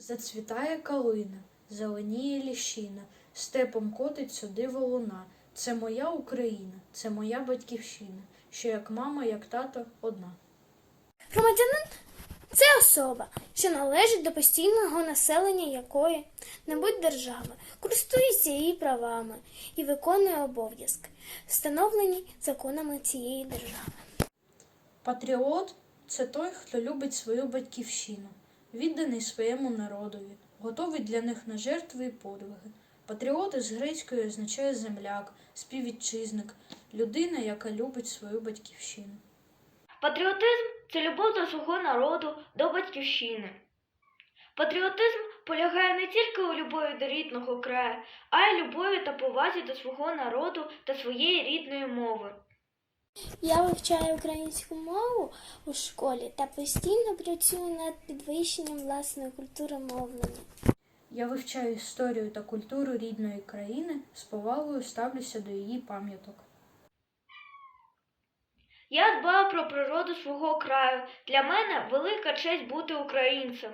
Зацвітає калина, зеленіє ліщина, степом котить сюди волуна. Це моя Україна, це моя батьківщина, що як мама, як тато одна. Громадянин це особа, що належить до постійного населення якої небудь держави, користується її правами і виконує обов'язки, встановлені законами цієї держави. Патріот це той, хто любить свою батьківщину, відданий своєму народові, готовий для них на жертви і подвиги. Патріот із грецької означає земляк, співвітчизник, людина, яка любить свою батьківщину. Патріотизм це любов до свого народу, до батьківщини. Патріотизм полягає не тільки у любові до рідного краю, а й любові та повазі до свого народу та своєї рідної мови. Я вивчаю українську мову у школі та постійно працюю над підвищенням власної культури мовлення. Я вивчаю історію та культуру рідної країни, з повагою ставлюся до її пам'яток. Я дбаю про природу свого краю. Для мене велика честь бути українцем.